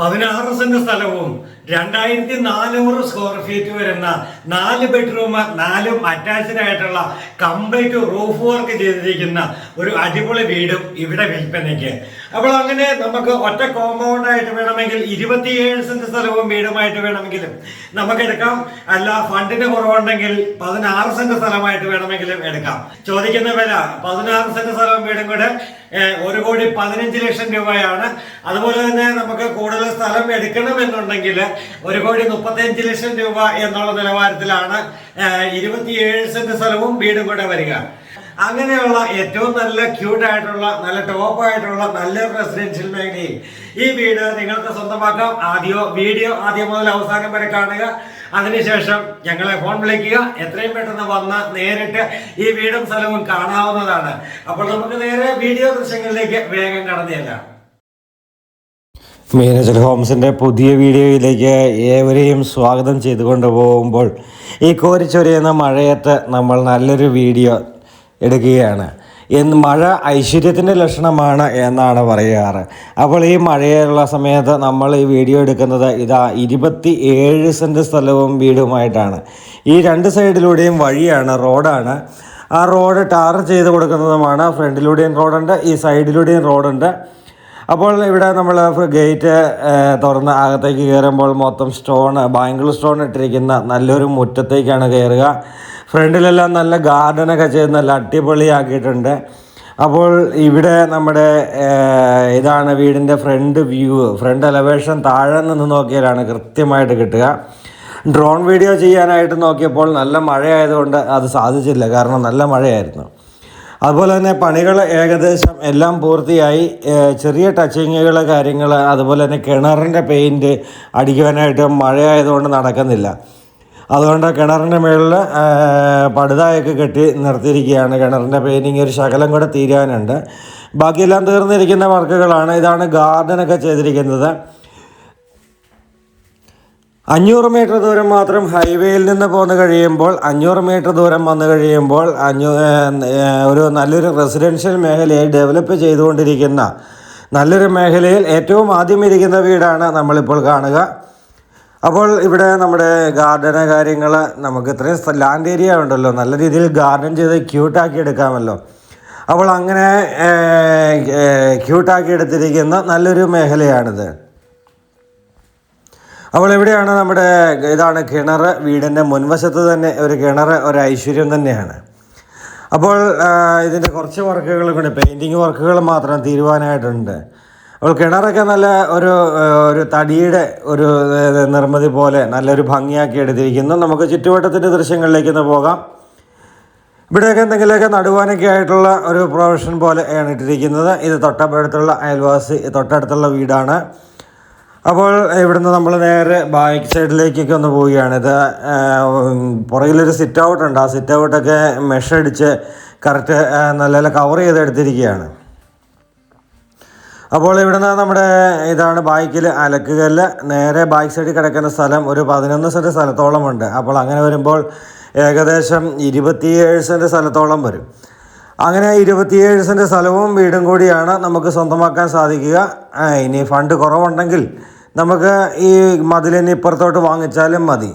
പതിനാറ് സെന്റ് സ്ഥലവും രണ്ടായിരത്തി നാനൂറ് സ്ക്വയർ ഫീറ്റ് വരുന്ന നാല് ബെഡ്റൂം നാലും അറ്റാച്ച്ഡ് ആയിട്ടുള്ള കംപ്ലീറ്റ് റൂഫ് വർക്ക് ചെയ്തിരിക്കുന്ന ഒരു അടിപൊളി വീടും ഇവിടെ വിൽപ്പനയ്ക്ക്. അപ്പോൾ അങ്ങനെ നമുക്ക് ഒറ്റ കോമ്പൗണ്ട് ആയിട്ട് വേണമെങ്കിൽ ഇരുപത്തിയേഴ് സെന്റ് സ്ഥലവും വീടുമായിട്ട് വേണമെങ്കിലും നമുക്ക് എടുക്കാം. അല്ല ഫണ്ടിന് കുറവുണ്ടെങ്കിൽ പതിനാറ് സെന്റ് സ്ഥലമായിട്ട് വേണമെങ്കിലും എടുക്കാം. ചോദിക്കുന്ന വില പതിനാറ് സെന്റ് സ്ഥലവും വീടും കൂടെ ഒരു കോടി പതിനഞ്ച് ലക്ഷം രൂപയാണ്. അതുപോലെ തന്നെ നമുക്ക് കൂടുതൽ സ്ഥലം എടുക്കണം എന്നുണ്ടെങ്കിൽ ഒരു കോടി മുപ്പത്തിയഞ്ച് ലക്ഷം രൂപ എന്നുള്ള നിലവാരത്തിലാണ് ഇരുപത്തിയേഴ് സെന്റ് സ്ഥലവും വീടും കൂടെ വരിക. അങ്ങനെയുള്ള ഏറ്റവും നല്ല ക്യൂട്ട് ആയിട്ടുള്ള നല്ല ടോപ്പ് ആയിട്ടുള്ള നല്ല റെസിഡൻഷ്യൽ മേഖലയിൽ ഈ വീട് നിങ്ങൾക്ക് സ്വന്തമാക്കാം. ആദ്യോ വീഡിയോ ആദ്യം മുതൽ അവസാനം വരെ കാണുക. അതിനുശേഷം ഞങ്ങളെ ഫോൺ വിളിക്കുക. എത്രയും പെട്ടെന്ന് വന്ന് നേരിട്ട് ഈ വീടും സ്ഥലവും കാണാവുന്നതാണ്. അപ്പോൾ നമുക്ക് നേരെ വീഡിയോ ദൃശ്യങ്ങളിലേക്ക് വേഗം കടന്നു മീനച്ചൽ ഹോംസിന്റെ പുതിയ വീഡിയോയിലേക്ക് ഏവരെയും സ്വാഗതം ചെയ്തുകൊണ്ട് പോകുമ്പോൾ ഈ കോരിച്ചൊരിയുന്ന മഴയത്ത് നമ്മൾ നല്ലൊരു വീഡിയോ എടുക്കുകയാണ്. എന്ന് മഴ ഐശ്വര്യത്തിന്റെ ലക്ഷണമാണ് എന്നാണ് പറയാറ്. അപ്പോൾ ഈ മഴയുള്ള സമയത്ത് നമ്മൾ ഈ വീഡിയോ എടുക്കുന്നത് ഇതാ ഇരുപത്തി ഏഴ് സെന്റ് സ്ഥലവും വീടുമായിട്ടാണ്. ഈ രണ്ട് സൈഡിലൂടെയും വഴിയാണ് റോഡാണ്. ആ റോഡ് ടാർ ചെയ്ത് കൊടുക്കുന്നതുമാണ്. ഫ്രണ്ടിലൂടെയും റോഡുണ്ട് ഈ സൈഡിലൂടെയും റോഡുണ്ട്. അപ്പോൾ ഇവിടെ നമ്മൾ ഗേറ്റ് തുറന്ന് അകത്തേക്ക് കയറുമ്പോൾ മൊത്തം സ്റ്റോൺ ബാംഗിൾ സ്റ്റോൺ ഇട്ടിരിക്കുന്ന നല്ലൊരു മുറ്റത്തേക്കാണ് കയറുക. ഫ്രണ്ടിലെല്ലാം നല്ല ഗാർഡനൊക്കെ ചെയ്ത് നല്ല അടിപൊളിയാക്കിയിട്ടുണ്ട്. അപ്പോൾ ഇവിടെ നമ്മുടെ ഇതാണ് വീടിന്റെ ഫ്രണ്ട് വ്യൂ. ഫ്രണ്ട് എലവേഷൻ താഴെ നിന്ന് നോക്കിയാലാണ് കൃത്യമായിട്ട് കിട്ടുക. ഡ്രോൺ വീഡിയോ ചെയ്യാനായിട്ട് നോക്കിയപ്പോൾ നല്ല മഴയായതുകൊണ്ട് അത് സാധിച്ചില്ല. കാരണം നല്ല മഴയായിരുന്നു. അതുപോലെ തന്നെ പണികൾ ഏകദേശം എല്ലാം പൂർത്തിയായി. ചെറിയ ടച്ചിങ്ങുകൾ കാര്യങ്ങൾ അതുപോലെ തന്നെ കിണറിന്റെ പെയിന്റ് അടിക്കുവാനായിട്ട് മഴയായതുകൊണ്ട് നടക്കുന്നില്ല. അതുകൊണ്ട് കിണറിന്റെ മുകളിൽ പടുതായൊക്കെ കെട്ടി നിർത്തിയിരിക്കുകയാണ്. കിണറിന്റെ പെയിന്റിങ് ഒരു ശകലം കൂടെ തീരാനുണ്ട് ബാക്കിയെല്ലാം തീർന്നിരിക്കുന്ന വർക്കുകളാണ്. ഇതാണ് ഗാർഡനൊക്കെ ചെയ്തിരിക്കുന്നത്. അഞ്ഞൂറ് മീറ്റർ ദൂരം മാത്രം ഹൈവേയിൽ നിന്ന് പോന്നു കഴിയുമ്പോൾ അഞ്ഞൂറ് മീറ്റർ ദൂരം വന്നു കഴിയുമ്പോൾ അഞ്ഞൂ ഒരു നല്ലൊരു റെസിഡൻഷ്യൽ മേഖലയെ ഡെവലപ്പ് ചെയ്തുകൊണ്ടിരിക്കുന്ന നല്ലൊരു മേഖലയിൽ ഏറ്റവും ആദ്യം ഇരിക്കുന്ന വീടാണ് നമ്മളിപ്പോൾ കാണുക. അപ്പോൾ ഇവിടെ നമ്മുടെ ഗാർഡന കാര്യങ്ങൾ നമുക്ക് ഇത്രയും ലാൻഡ് ഏരിയ ഉണ്ടല്ലോ. നല്ല രീതിയിൽ ഗാർഡൻ ചെയ്ത് ക്യൂട്ടാക്കി എടുക്കാമല്ലോ. അപ്പോൾ അങ്ങനെ ക്യൂട്ടാക്കി എടുത്തിരിക്കുന്ന നല്ലൊരു മേഖലയാണിത്. അപ്പോൾ എവിടെയാണ് നമ്മുടെ ഇതാണ് കിണർ. വീടിന്റെ മുൻവശത്ത് തന്നെ ഒരു കിണർ ഒരു ഐശ്വര്യം തന്നെയാണ്. അപ്പോൾ ഇതിന്റെ കുറച്ച് വർക്കുകൾ കൂടി പെയിന്റിങ് വർക്കുകൾ മാത്രം തീരുവാനായിട്ടുണ്ട്. അപ്പോൾ കിണറൊക്കെ നല്ല ഒരു ഒരു തടിയുടെ ഒരു നിർമ്മിതി പോലെ നല്ലൊരു ഭംഗിയാക്കി എടുത്തിരിക്കുന്നു. നമുക്ക് ചുറ്റുവട്ടത്തിന്റെ ദൃശ്യങ്ങളിലേക്ക് ഒന്ന് പോകാം. ഇവിടെയൊക്കെ എന്തെങ്കിലുമൊക്കെ നടുവാനൊക്കെ ആയിട്ടുള്ള ഒരു പ്രൊഫഷൻ പോലെയാണ് ഇട്ടിരിക്കുന്നത്. ഇത് തൊട്ടടുത്തുള്ള അയൽവാസി തൊട്ടടുത്തുള്ള വീടാണ്. അപ്പോൾ ഇവിടുന്ന് നമ്മൾ നേരെ ബാക്ക് സൈഡിലേക്കൊക്കെ ഒന്ന് പോവുകയാണ്. ഇത് പുറകിലൊരു സിറ്റ് ഔട്ട് ഉണ്ട്. ആ സിറ്റ് ഔട്ടൊക്കെ മെഷടിച്ച് കറക്റ്റ് നല്ല കവർ ചെയ്തെടുത്തിരിക്കുകയാണ്. അപ്പോൾ ഇവിടുന്ന് നമ്മുടെ ഇതാണ് ബൈക്കിൽ അലക്കുകല്ല്. നേരെ ബൈക്ക് സൈഡിൽ കിടക്കുന്ന സ്ഥലം ഒരു പതിനൊന്ന് സെന്റ് സ്ഥലത്തോളം ഉണ്ട് അപ്പോൾ അങ്ങനെ വരുമ്പോൾ ഏകദേശം ഇരുപത്തിയേഴ് സെന്റ് സ്ഥലത്തോളം വരും. അങ്ങനെ ഇരുപത്തിയേഴ് സെന്റ് സ്ഥലവും വീടും കൂടിയാണ് നമുക്ക് സ്വന്തമാക്കാൻ സാധിക്കുക. ഇനി ഫണ്ട് കുറവുണ്ടെങ്കിൽ നമുക്ക് ഈ മതിലിന് ഇപ്പുറത്തോട്ട് വാങ്ങിച്ചാലും മതി.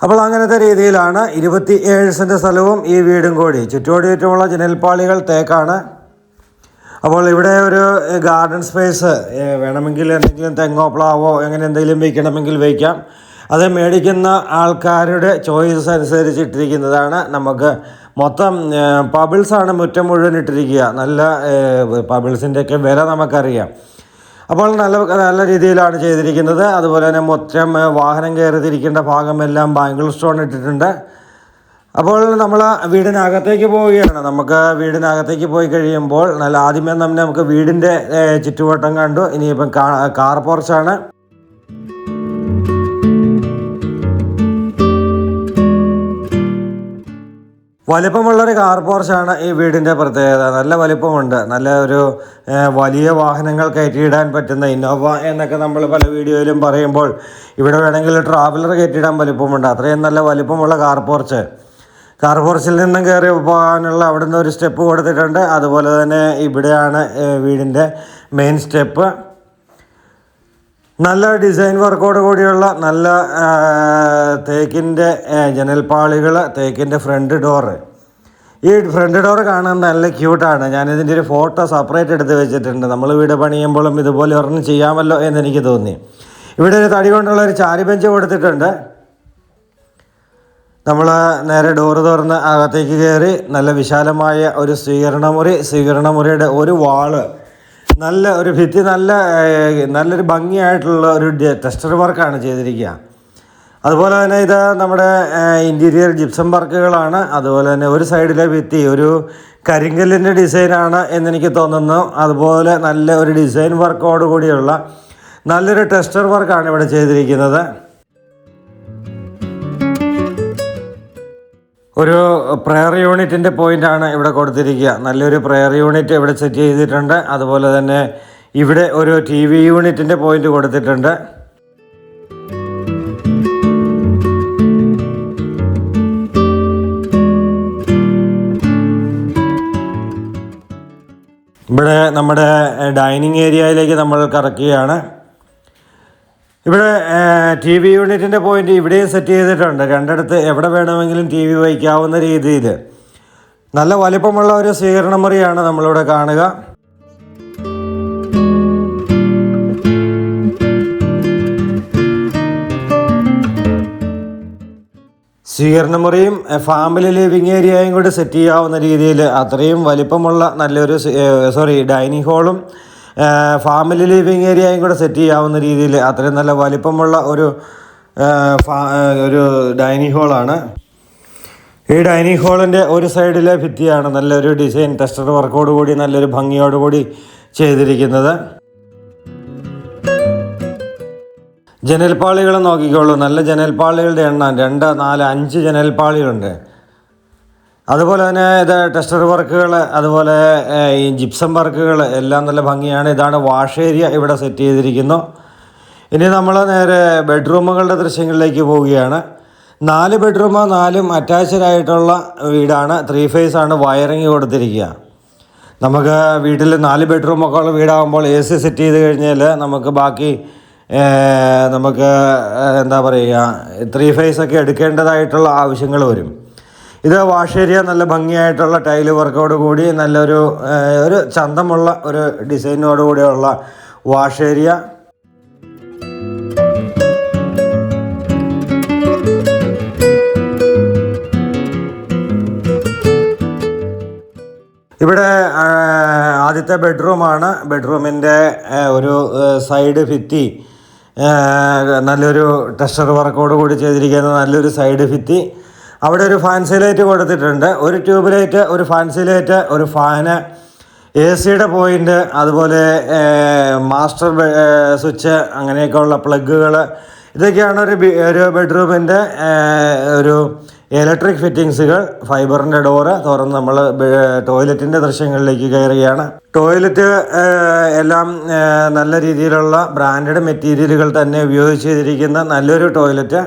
അപ്പോൾ അങ്ങനത്തെ രീതിയിലാണ് ഇരുപത്തി ഏഴ് സെന്റ് സ്ഥലവും ഈ വീടും കൂടി. ചുറ്റോടി ചുറ്റുമുള്ള ജനൽപ്പാളികൾ തേക്കാണ്. അപ്പോൾ ഇവിടെ ഒരു ഗാർഡൻ സ്പേസ് വേണമെങ്കിൽ എന്തെങ്കിലും തെങ്ങോ പ്ലാവോ അങ്ങനെ എന്തെങ്കിലും വയ്ക്കണമെങ്കിൽ വയ്ക്കാം അത് മേടിക്കുന്ന ആൾക്കാരുടെ ചോയ്സ് അനുസരിച്ച് ഇട്ടിരിക്കുന്നതാണ് നമുക്ക്. മൊത്തം പബിൾസാണ് മുറ്റം മുഴുവൻ ഇട്ടിരിക്കുക. നല്ല പബിൾസിന്റെയൊക്കെ വില നമുക്കറിയാം. അപ്പോൾ നല്ല നല്ല രീതിയിലാണ് ചെയ്തിരിക്കുന്നത്. അതുപോലെ തന്നെ മൊത്തം വാഹനം കയറി തിരിക്കേണ്ട ഭാഗമെല്ലാം ബാങ്കിൾ സ്റ്റോൺ ഇട്ടിട്ടുണ്ട്. അപ്പോൾ നമ്മൾ വീടിനകത്തേക്ക് പോവുകയാണ്. നമുക്ക് വീടിനകത്തേക്ക് പോയി കഴിയുമ്പോൾ നല്ല ആദ്യമേ തന്നെ നമുക്ക് വീടിന്റെ ചുറ്റുവട്ടം കണ്ടു. ഇനിയിപ്പം കാർ പോർച്ചാണ് വലിപ്പമുള്ളൊരു കാർ പോർച്ചാണ് ഈ വീടിന്റെ പ്രത്യേകത. നല്ല വലിപ്പമുണ്ട്. നല്ല ഒരു വലിയ വാഹനങ്ങൾ കയറ്റിയിടാൻ പറ്റുന്ന ഇന്നോവ എന്നൊക്കെ നമ്മൾ പല വീഡിയോയിലും പറയുമ്പോൾ ഇവിടെ വേണമെങ്കിൽ ട്രാവലർ കയറ്റിയിടാൻ വലിപ്പമുണ്ട്. അത്രയും നല്ല വലിപ്പമുള്ള കാർ പോർച്ച്. കാർ പോർച്ചിൽ നിന്നും കയറി പോകാനുള്ള അവിടെ നിന്ന് ഒരു സ്റ്റെപ്പ് കൊടുത്തിട്ടുണ്ട്. അതുപോലെ തന്നെ ഇവിടെയാണ് വീടിന്റെ മെയിൻ സ്റ്റെപ്പ്. നല്ല ഡിസൈൻ വർക്കോട് കൂടിയുള്ള നല്ല തേക്കിന്റെ ജനൽപ്പാളികൾ തേക്കിന്റെ ഫ്രണ്ട് ഡോറ് ഈ ഫ്രണ്ട് ഡോർ കാണാൻ നല്ല ക്യൂട്ടാണ്. ഞാനിതിന്റെ ഒരു ഫോട്ടോ സെപ്പറേറ്റ് എടുത്ത് വെച്ചിട്ടുണ്ട്. നമ്മൾ വീട് പണിയുമ്പോഴും ഇതുപോലെ ഒരെണ്ണം ചെയ്യാമല്ലോ എന്ന് എനിക്ക് തോന്നി. ഇവിടെ ഒരു തടി കൊണ്ടുള്ള ഒരു ചാരി ബെഞ്ച് കൊടുത്തിട്ടുണ്ട്. നമ്മൾ നേരെ ഡോറ് തുറന്ന് അകത്തേക്ക് കയറി നല്ല വിശാലമായ ഒരു സ്വീകരണ മുറി സ്വീകരണ മുറിയുടെ ഒരു വാൾ നല്ല ഒരു ഭിത്തി നല്ല നല്ലൊരു ഭംഗിയായിട്ടുള്ള ഒരു ടെസ്റ്റർ വർക്കാണ് ചെയ്തിരിക്കുക. അതുപോലെ തന്നെ ഇത് നമ്മുടെ ഇന്റീരിയർ ജിപ്സം വർക്കുകളാണ് അതുപോലെ തന്നെ ഒരു സൈഡിലെ ഭിത്തി ഒരു കരിങ്കല്ലിന്റെ ഡിസൈനാണ് എന്നെനിക്ക് തോന്നുന്നു. അതുപോലെ നല്ല ഒരു ഡിസൈൻ വർക്കോടുകൂടിയുള്ള നല്ലൊരു ടെസ്റ്റർ വർക്കാണ് ഇവിടെ ചെയ്തിരിക്കുന്നത്. ഒരു പ്രെയർ യൂണിറ്റിന്റെ പോയിന്റാണ് ഇവിടെ കൊടുത്തിരിക്കുക. നല്ലൊരു പ്രയർ യൂണിറ്റ് ഇവിടെ സെറ്റ് ചെയ്തിട്ടുണ്ട്. അതുപോലെ തന്നെ ഇവിടെ ഒരു ടി വി യൂണിറ്റിന്റെ പോയിന്റ് കൊടുത്തിട്ടുണ്ട്. ഇവിടെ നമ്മുടെ ഡൈനിങ് ഏരിയയിലേക്ക് നമ്മൾ കറക്കുകയാണ്. ഇവിടെ ടി വി യൂണിറ്റിന്റെ പോയിന്റ് ഇവിടെയും സെറ്റ് ചെയ്തിട്ടുണ്ട്. രണ്ടിടത്ത് എവിടെ വേണമെങ്കിലും ടി വി വയ്ക്കാവുന്ന രീതിയിൽ. നല്ല വലിപ്പമുള്ള ഒരു സ്വീകരണ മുറിയാണ് നമ്മളിവിടെ കാണുക. സ്വീകരണ മുറിയും ഫാമിലി ലിവിങ് ഏരിയയും കൂടി സെറ്റ് ചെയ്യാവുന്ന രീതിയിൽ അത്രയും വലിപ്പമുള്ള നല്ലൊരു സോറി ഡൈനിങ് ഹാളും ഫാമിലി ലിവിങ് ഏരിയയും കൂടെ സെറ്റ് ചെയ്യാവുന്ന രീതിയിൽ അത്രയും നല്ല വലിപ്പമുള്ള ഒരു ഒരു ഡൈനിങ് ഹോളാണ്. ഈ ഡൈനിങ് ഹാളിന്റെ ഒരു സൈഡിലെ ഭിത്തിയാണ് നല്ലൊരു ഡിസൈൻ ടെസ്റ്റർ വർക്കോട് കൂടി നല്ലൊരു ഭംഗിയോട് കൂടി ചെയ്തിരിക്കുന്നത്. ജനൽപ്പാളികൾ നോക്കിക്കോളൂ. നല്ല ജനൽപ്പാളികളുടെ എണ്ണം രണ്ട് നാല് അഞ്ച് ജനൽപ്പാളികളുണ്ട്. അതുപോലെ തന്നെ ഇത് ടെസ്റ്റർ വർക്കുകൾ അതുപോലെ ഈ ജിപ്സം വർക്കുകൾ എല്ലാം നല്ല ഭംഗിയാണ്. ഇതാണ് വാഷ് ഏരിയ ഇവിടെ സെറ്റ് ചെയ്തിരിക്കുന്നു. ഇനി നമ്മൾ നേരെ ബെഡ്റൂമുകളുടെ ദൃശ്യങ്ങളിലേക്ക് പോവുകയാണ്. നാല് ബെഡ്റൂം നാലും അറ്റാച്ച്ഡ് ആയിട്ടുള്ള വീടാണ്. ത്രീ ഫേസ് ആണ് വയറിങ് കൊടുത്തിരിക്കുക. നമുക്ക് വീട്ടിൽ നാല് ബെഡ്റൂമൊക്കെ ഉള്ള വീടാകുമ്പോൾ എ സി സെറ്റ് ചെയ്ത് കഴിഞ്ഞാൽ നമുക്ക് ബാക്കി നമുക്ക് എന്താ പറയുക ത്രീ ഫേസ് ഒക്കെ എടുക്കേണ്ടതായിട്ടുള്ള ആവശ്യങ്ങൾ വരും. ഇത് വാഷ് ഏരിയ നല്ല ഭംഗിയായിട്ടുള്ള ടൈൽ വർക്കോട് കൂടി നല്ലൊരു ഒരു ചന്തമുള്ള ഒരു ഡിസൈനോട് കൂടിയുള്ള വാഷ് ഏരിയ. ഇവിടെ ആദ്യത്തെ ബെഡ്റൂമാണ്. ബെഡ്റൂമിന്റെ ഒരു സൈഡ് ഭിത്തി നല്ലൊരു ടെക്സ്ചർ വർക്കോട് കൂടി ചെയ്തിരിക്കുന്ന നല്ലൊരു സൈഡ് ഭിത്തി. അവിടെ ഒരു ഫാൻസി ലൈറ്റ് കൊടുത്തിട്ടുണ്ട്. ഒരു ട്യൂബ് ലൈറ്റ് ഒരു ഫാൻസി ലൈറ്റ് ഒരു ഫാന് എ സിയുടെ പോയിന്റ് അതുപോലെ മാസ്റ്റർ സ്വിച്ച് അങ്ങനെയൊക്കെയുള്ള പ്ലഗുകൾ ഇതൊക്കെയാണ് ഒരു ഒരു ബെഡ്റൂമിന്റെ ഒരു ഇലക്ട്രിക് ഫിറ്റിങ്സുകൾ ഫൈബറിന്റെ ഡോറ് തുറന്ന് നമ്മൾ ടോയ്ലറ്റിന്റെ ദൃശ്യങ്ങളിലേക്ക് കയറുകയാണ്. ടോയ്ലറ്റ് എല്ലാം നല്ല രീതിയിലുള്ള ബ്രാൻഡഡ് മെറ്റീരിയലുകൾ തന്നെ ഉപയോഗിച്ച് ചെയ്തിരിക്കുന്ന നല്ലൊരു ടോയ്ലറ്റ്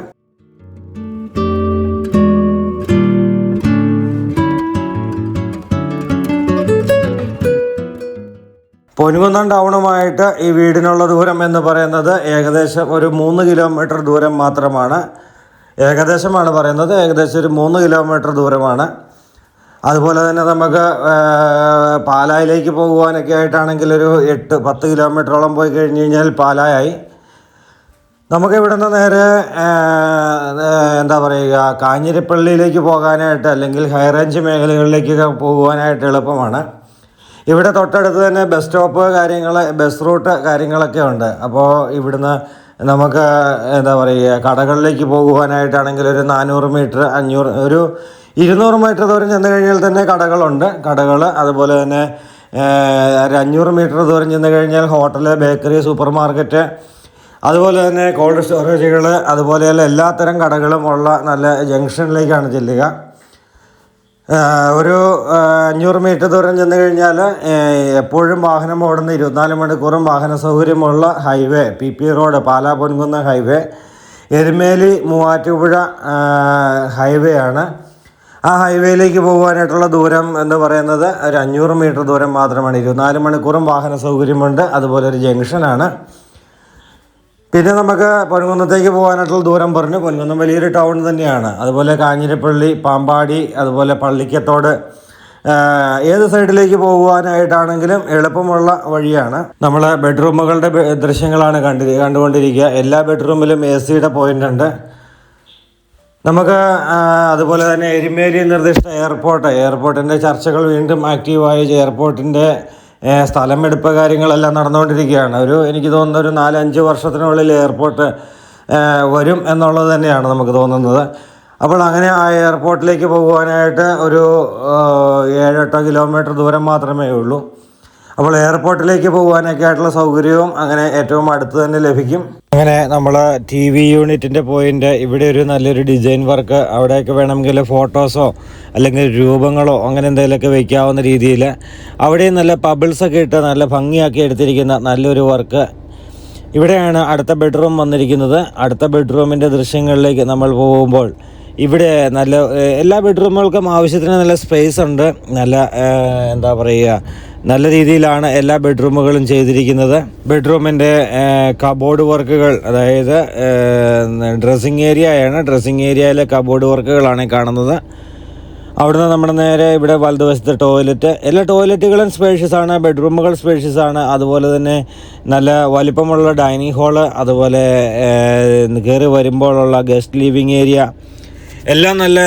പൊൻകുന്നം ടൗണുമായിട്ട് ഈ വീടിനുള്ള ദൂരം എന്ന് പറയുന്നത് ഏകദേശം ഒരു മൂന്ന് കിലോമീറ്റർ ദൂരം മാത്രമാണ്. ഏകദേശമാണ് പറയുന്നത്. ഏകദേശം ഒരു മൂന്ന് കിലോമീറ്റർ ദൂരമാണ്. അതുപോലെ തന്നെ നമുക്ക് പാലായിലേക്ക് പോകുവാനൊക്കെ ആയിട്ടാണെങ്കിൽ ഒരു എട്ട് പത്ത് കിലോമീറ്ററോളം പോയി കഴിഞ്ഞ് കഴിഞ്ഞാൽ പാലായായി. നമുക്ക് ഇവിടുന്ന് നേരെ എന്താ പറയുക കാഞ്ഞിരപ്പള്ളിയിലേക്ക് പോകാനായിട്ട് അല്ലെങ്കിൽ ഹൈറേഞ്ച് മേഖലകളിലേക്കൊക്കെ പോകുവാനായിട്ട് എളുപ്പമാണ്. ഇവിടെ തൊട്ടടുത്ത് തന്നെ ബസ് സ്റ്റോപ്പ് കാര്യങ്ങൾ ബസ് റൂട്ട് കാര്യങ്ങളൊക്കെ ഉണ്ട്. അപ്പോൾ ഇവിടുന്ന് നമുക്ക് എന്താ പറയുക കടകളിലേക്ക് പോകുവാനായിട്ടാണെങ്കിൽ ഒരു നാനൂറ് മീറ്റർ അഞ്ഞൂറ് ഒരു ഇരുന്നൂറ് മീറ്റർ ദൂരം ചെന്ന് കഴിഞ്ഞാൽ തന്നെ കടകളുണ്ട്. കടകൾ അതുപോലെ തന്നെ ഒരു അഞ്ഞൂറ് മീറ്റർ ദൂരം ചെന്ന് കഴിഞ്ഞാൽ ഹോട്ടൽ ബേക്കറി സൂപ്പർ മാർക്കറ്റ് അതുപോലെ തന്നെ കോൾഡ് സ്റ്റോറേജുകൾ അതുപോലെയുള്ള എല്ലാത്തരം കടകളും ഉള്ള നല്ല ജംഗ്ഷനിലേക്കാണ് ചെല്ലുക. ഒരു അഞ്ഞൂറ് മീറ്റർ ദൂരം ചെന്ന് കഴിഞ്ഞാൽ എപ്പോഴും വാഹനം ഓടുന്ന ഇരുപത്തിനാല് മണിക്കൂറും വാഹന സൗകര്യമുള്ള highway P P road Pala Ponkunnam highway Erumeli Muvattupuzha highway ആണ്. ആ ഹൈവേയിലേക്ക് പോകുവാനായിട്ടുള്ള ദൂരം എന്ന് പറയുന്നത് ഒരു അഞ്ഞൂറ് മീറ്റർ ദൂരം മാത്രമാണ്. ഇരുപത്തിനാല് മണിക്കൂറും വാഹന സൗകര്യമുണ്ട്. അതുപോലെ ഒരു ജംഗ്ഷനാണ്. പിന്നെ നമുക്ക് പൊൻകുന്നത്തേക്ക് പോകാനായിട്ടുള്ള ദൂരം പറഞ്ഞു. പൊൻകുന്നം വലിയൊരു ടൗൺ തന്നെയാണ്. അതുപോലെ കാഞ്ഞിരപ്പള്ളി പാമ്പാടി അതുപോലെ പള്ളിക്കത്തോട് ഏത് സൈഡിലേക്ക് പോകുവാനായിട്ടാണെങ്കിലും എളുപ്പമുള്ള വഴിയാണ്. നമ്മൾ ബെഡ്റൂമുകളുടെ ദൃശ്യങ്ങളാണ് കണ്ടി കണ്ടുകൊണ്ടിരിക്കുക. എല്ലാ ബെഡ്റൂമിലും എ സിയുടെ പോയിന്റ് ഉണ്ട്. നമുക്ക് അതുപോലെ തന്നെ എരുമേലി നിർദ്ദിഷ്ട എയർപോർട്ട് എയർപോർട്ടിന്റെ ചർച്ചകൾ വീണ്ടും ആക്റ്റീവായി എയർപോർട്ടിന്റെ ഏ, സ്ഥലമെടുപ്പ് കാര്യങ്ങളെല്ലാം നടന്നുകൊണ്ടിരിക്കുകയാണ്. ഒരു എനിക്ക് തോന്നുന്ന ഒരു നാലഞ്ച് വർഷത്തിനുള്ളിൽ എയർപോർട്ട് വരും എന്നുള്ളത് തന്നെയാണ് നമുക്ക് തോന്നുന്നത്. അപ്പോൾ അങ്ങനെ ആ എയർപോർട്ടിലേക്ക് പോകുവാനായിട്ട് ഒരു ഏഴെട്ടോ കിലോമീറ്റർ ദൂരം മാത്രമേ ഉള്ളൂ. അപ്പോൾ എയർപോർട്ടിലേക്ക് പോകാനൊക്കെ ആയിട്ടുള്ള സൗകര്യവും അങ്ങനെ ഏറ്റവും അടുത്ത് തന്നെ ലഭിക്കും. അങ്ങനെ നമ്മൾ ടി വി യൂണിറ്റിന്റെ പോയിന്റ് ഇവിടെ ഒരു നല്ലൊരു ഡിസൈൻ വർക്ക് അവിടെയൊക്കെ വേണമെങ്കിൽ ഫോട്ടോസോ അല്ലെങ്കിൽ രൂപങ്ങളോ അങ്ങനെ എന്തെങ്കിലുമൊക്കെ വയ്ക്കാവുന്ന രീതിയിൽ അവിടെയും നല്ല പബിൾസൊക്കെ ഇട്ട് നല്ല ഭംഗിയാക്കി എടുത്തിരിക്കുന്ന നല്ലൊരു വർക്ക് ഇവിടെയാണ് അടുത്ത ബെഡ്റൂം വന്നിരിക്കുന്നത്. അടുത്ത ബെഡ്റൂമിന്റെ ദൃശ്യങ്ങളിലേക്ക് നമ്മൾ പോകുമ്പോൾ ഇവിടെ നല്ല എല്ലാ ബെഡ്റൂമുകൾക്കും ആവശ്യത്തിന് നല്ല സ്പേസ് ഉണ്ട്. നല്ല എന്താ പറയുക നല്ല രീതിയിലാണ് എല്ലാ ബെഡ്റൂമുകളും ചെയ്തിരിക്കുന്നത്. ബെഡ്റൂമിന്റെ കബോർഡ് വർക്കുകൾ അതായത് ഡ്രസ്സിങ് ഏരിയയാണ് ഡ്രസ്സിങ് ഏരിയയിലെ കബോർഡ് വർക്കുകളാണ് കാണുന്നത്. അവിടുന്ന് നമ്മുടെ നേരെ ഇവിടെ വലതുവശത്ത് ടോയ്ലറ്റ് എല്ലാ ടോയ്ലറ്റുകളും സ്പേഷ്യസ് ആണ് ബെഡ്റൂമുകൾ സ്പേഷ്യസ് ആണ്. അതുപോലെ തന്നെ നല്ല വലിപ്പമുള്ള ഡൈനിങ് ഹാൾ അതുപോലെ കയറി വരുമ്പോഴുള്ള ഗസ്റ്റ് ലിവിങ് ഏരിയ എല്ലാം നല്ല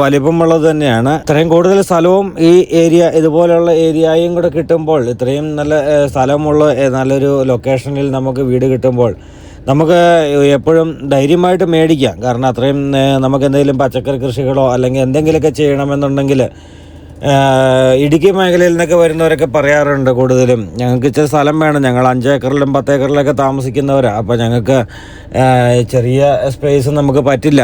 വലിപ്പമുള്ളത് തന്നെയാണ്. ഇത്രയും കൂടുതൽ സ്ഥലവും ഈ ഏരിയ ഇതുപോലെയുള്ള ഏരിയയും കൂടെ കിട്ടുമ്പോൾ ഇത്രയും നല്ല സ്ഥലമുള്ള നല്ലൊരു ലൊക്കേഷനിൽ നമുക്ക് വീട് കിട്ടുമ്പോൾ നമുക്ക് എപ്പോഴും ധൈര്യമായിട്ട് മേടിക്കാം. കാരണം അത്രയും നമുക്ക് എന്തെങ്കിലും പച്ചക്കറി കൃഷികളോ അല്ലെങ്കിൽ എന്തെങ്കിലുമൊക്കെ ചെയ്യണമെന്നുണ്ടെങ്കിൽ ഇടുക്കി മേഖലയിൽ നിന്നൊക്കെ വരുന്നവരൊക്കെ പറയാറുണ്ട് കൂടുതലും. ഞങ്ങൾക്ക് ഇച്ചിരി സ്ഥലം വേണം. ഞങ്ങൾ അഞ്ച് ഏക്കറിലും പത്ത് പത്തേക്കറിലൊക്കെ താമസിക്കുന്നവരാണ് അപ്പോൾ ഞങ്ങൾക്ക് ചെറിയ സ്പേസ് നമുക്ക് പറ്റില്ല.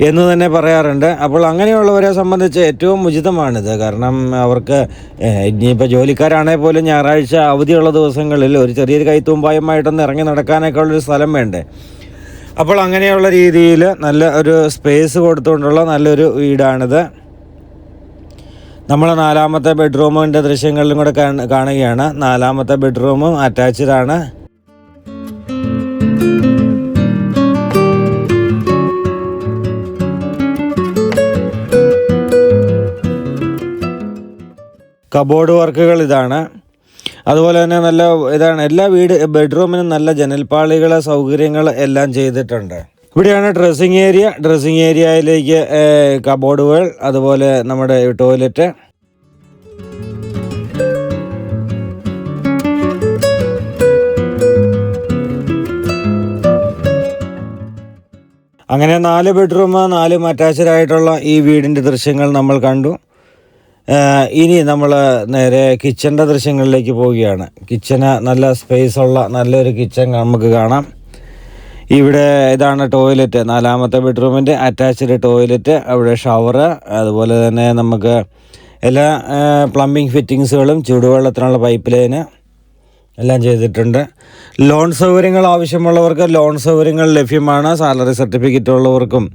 എന്ന് തന്നെ പറയാറുണ്ട്. അപ്പോൾ അങ്ങനെയുള്ളവരെ സംബന്ധിച്ച് ഏറ്റവും ഉചിതമാണിത്. കാരണം അവർക്ക് ഇനിയിപ്പോൾ ജോലിക്കാരാണെങ്കിൽ പോലും ഞായറാഴ്ച അവധിയുള്ള ദിവസങ്ങളിൽ ഒരു ചെറിയൊരു കൈത്തൂമ്പായമായിട്ടൊന്ന് ഇറങ്ങി നടക്കാനൊക്കെ ഉള്ളൊരു സ്ഥലം വേണ്ടേ. അപ്പോൾ അങ്ങനെയുള്ള രീതിയിൽ നല്ല ഒരു സ്പേസ് കൊടുത്തുകൊണ്ടുള്ള നല്ലൊരു വീടാണിത്. നമ്മൾ നാലാമത്തെ ബെഡ്റൂമിന്റെ ദൃശ്യങ്ങളിലും കൂടെ കാണ- കാണുകയാണ്. നാലാമത്തെ ബെഡ്റൂമും അറ്റാച്ച്ഡ് കബോർഡ് വർക്കുകൾ ഇതാണ്. അതുപോലെ തന്നെ നല്ല ഇതാണ്. എല്ലാ വീട് ബെഡ്റൂമിനും നല്ല ജനൽപ്പാളികൾ സൗകര്യങ്ങൾ എല്ലാം ചെയ്തിട്ടുണ്ട്. ഇവിടെയാണ് ഡ്രസ്സിങ് ഏരിയ. ഡ്രസ്സിങ് ഏരിയയിലേക്ക് കബോർഡുകൾ അതുപോലെ നമ്മുടെ ടോയ്ലറ്റ്. അങ്ങനെ നാല് ബെഡ്റൂം നാലും അറ്റാച്ച്ഡ് ആയിട്ടുള്ള ഈ വീടിന്റെ ദൃശ്യങ്ങൾ നമ്മൾ കണ്ടു. ഇനി നമ്മൾ നേരെ കിച്ചന്റെ ദൃശ്യങ്ങളിലേക്ക് പോവുകയാണ്. കിച്ചന് നല്ല സ്പേസ് ഉള്ള നല്ലൊരു കിച്ചൺ നമുക്ക് കാണാം. ഇവിടെ ഇതാണ് ടോയ്ലറ്റ് നാലാമത്തെ ബെഡ്റൂമിന്റെ അറ്റാച്ച്ഡ് ടോയ്ലറ്റ് അവിടെ ഷവറ് അതുപോലെ തന്നെ നമുക്ക് എല്ലാ പ്ലംബിംഗ് ഫിറ്റിങ്സുകളും ചൂടുവെള്ളത്തിനുള്ള പൈപ്പ് ലൈന് എല്ലാം ചെയ്തിട്ടുണ്ട്. ലോൺ സൗകര്യങ്ങൾ ആവശ്യമുള്ളവർക്ക് ലോൺ സൗകര്യങ്ങൾ ലഭ്യമാണ്. സാലറി സർട്ടിഫിക്കറ്റ് ഉള്ളവർക്കും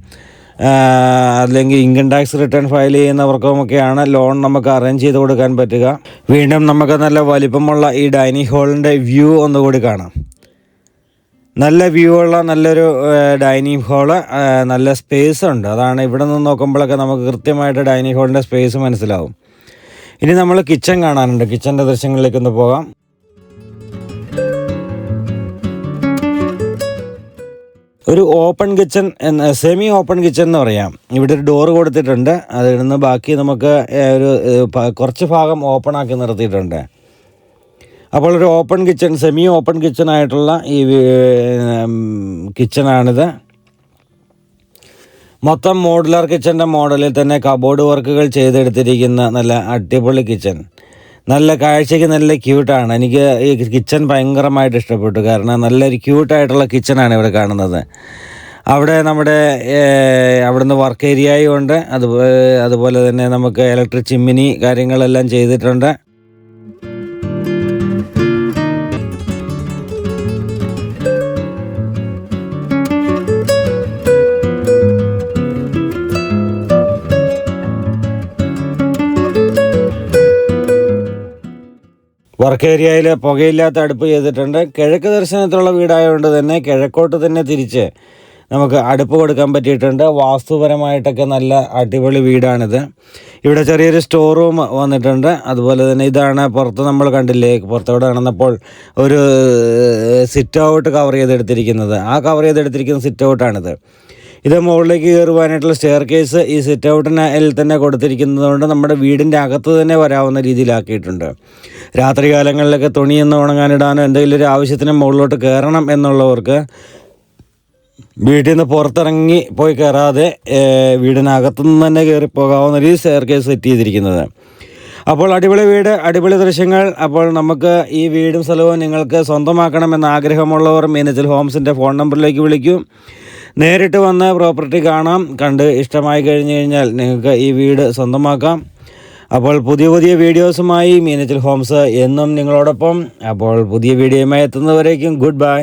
അല്ലെങ്കിൽ ഇൻകം ടാക്സ് റിട്ടേൺ ഫയൽ ചെയ്യുന്നവർക്കുമൊക്കെയാണ് ലോൺ നമുക്ക് അറേഞ്ച് ചെയ്ത് കൊടുക്കാൻ പറ്റുക. വീണ്ടും നമുക്ക് നല്ല വലിപ്പമുള്ള ഈ ഡൈനിങ് ഹാളിന്റെ വ്യൂ ഒന്നുകൂടി കാണാം. നല്ല വ്യൂ ഉള്ള നല്ലൊരു ഡൈനിങ് ഹാൾ നല്ല സ്പേസ് ഉണ്ട്. അതാണ് ഇവിടെ നിന്ന് നോക്കുമ്പോഴൊക്കെ നമുക്ക് കൃത്യമായിട്ട് ഡൈനിങ് ഹാളിന്റെ സ്പേസ് മനസ്സിലാവും. ഇനി നമ്മൾ കിച്ചൺ കാണാനുണ്ട്. കിച്ചന്റെ ദൃശ്യങ്ങളിലേക്ക് ഒന്ന് പോകാം. ഒരു ഓപ്പൺ കിച്ചൺ എന്ന സെമി ഓപ്പൺ കിച്ചൺ എന്ന് പറയാം. ഇവിടെ ഒരു ഡോറ് കൊടുത്തിട്ടുണ്ട്. അതിൽ നിന്ന് ബാക്കി നമുക്ക് ഒരു കുറച്ച് ഭാഗം ഓപ്പൺ ആക്കി നിർത്തിയിട്ടുണ്ട്. അപ്പോൾ ഒരു open kitchen semi open kitchen ആയിട്ടുള്ള ഈ കിച്ചണാണിത് മൊത്തം മോഡുലാർ കിച്ചന്റെ മോഡലിൽ തന്നെ കബോർഡ് വർക്കുകൾ ചെയ്തെടുത്തിരിക്കുന്ന നല്ല അടിപൊളി കിച്ചൺ നല്ല കാഴ്ചയ്ക്ക് നല്ല ക്യൂട്ടാണ് എനിക്ക് ഈ കിച്ചൺ ഭയങ്കരമായിട്ട് ഇഷ്ടപ്പെട്ടു. കാരണം നല്ലൊരു ക്യൂട്ടായിട്ടുള്ള കിച്ചണാണ് ഇവിടെ കാണുന്നത്. അവിടെ നമ്മുടെ അവിടുന്ന് വർക്ക് ഏരിയയും ഉണ്ട്. അതുപോലെ അതുപോലെ തന്നെ നമുക്ക് ഇലക്ട്രിക് ചിമ്മിനി കാര്യങ്ങളെല്ലാം ചെയ്തിട്ടുണ്ട്. വർക്ക് ഏരിയയിൽ പുകയില്ലാത്ത അടുപ്പ് ചെയ്തിട്ടുണ്ട്. കിഴക്ക് ദർശനത്തിലുള്ള വീടായതുകൊണ്ട് തന്നെ കിഴക്കോട്ട് തന്നെ തിരിച്ച് നമുക്ക് അടുപ്പ് കൊടുക്കാൻ പറ്റിയിട്ടുണ്ട്. വാസ്തുപരമായിട്ടൊക്കെ നല്ല അടിപൊളി വീടാണിത്. ഇവിടെ ചെറിയൊരു സ്റ്റോർ റൂം വന്നിട്ടുണ്ട്. അതുപോലെ തന്നെ ഇതാണ് പുറത്ത് നമ്മൾ കണ്ടില്ലേ പുറത്തോടെ കാണുന്നപ്പോൾ ഒരു സിറ്റ് ഔട്ട് കവർ ചെയ്തെടുത്തിരിക്കുന്നത്. ആ കവർ ചെയ്തെടുത്തിരിക്കുന്ന സിറ്റ് ഔട്ടാണിത് ഇത് മുകളിലേക്ക് കയറുവാനായിട്ടുള്ള സ്റ്റെയർ കേസ് ഈ സിറ്റ് ഔട്ടിനിൽ തന്നെ കൊടുത്തിരിക്കുന്നതുകൊണ്ട് നമ്മുടെ വീടിന്റെ അകത്ത് തന്നെ വരാവുന്ന രീതിയിലാക്കിയിട്ടുണ്ട്. രാത്രി കാലങ്ങളിലൊക്കെ തുണിയൊന്ന് ഉണങ്ങാനിടാനോ എന്തെങ്കിലും ഒരു ആവശ്യത്തിന് മുകളിലോട്ട് കയറണം എന്നുള്ളവർക്ക് വീട്ടിൽ നിന്ന് പുറത്തിറങ്ങി പോയി കയറാതെ വീടിനകത്തു നിന്ന് തന്നെ കയറി പോകാവുന്ന രീതി സ്റ്റെയർ കേസ് സെറ്റ് ചെയ്തിരിക്കുന്നത്. അപ്പോൾ അടിപൊളി വീട് അടിപൊളി ദൃശ്യങ്ങൾ. അപ്പോൾ നമുക്ക് ഈ വീടും സ്ഥലവും നിങ്ങൾക്ക് സ്വന്തമാക്കണമെന്ന് ആഗ്രഹമുള്ളവർ മീനച്ചൽ ഹോംസിന്റെ ഫോൺ നമ്പറിലേക്ക് വിളിക്കൂ. നേരിട്ട് വന്ന് പ്രോപ്പർട്ടി കാണാം കണ്ട് ഇഷ്ടമായി കഴിഞ്ഞു കഴിഞ്ഞാൽ നിങ്ങൾക്ക് ഈ വീട് സ്വന്തമാക്കാം. അപ്പോൾ പുതിയ പുതിയ വീഡിയോസുമായി മീനച്ചൽ ഹോംസ് എന്നും നിങ്ങളോടൊപ്പം. അപ്പോൾ പുതിയ വീഡിയോയുമായി എത്തുന്നവരേക്കും ഗുഡ് ബൈ.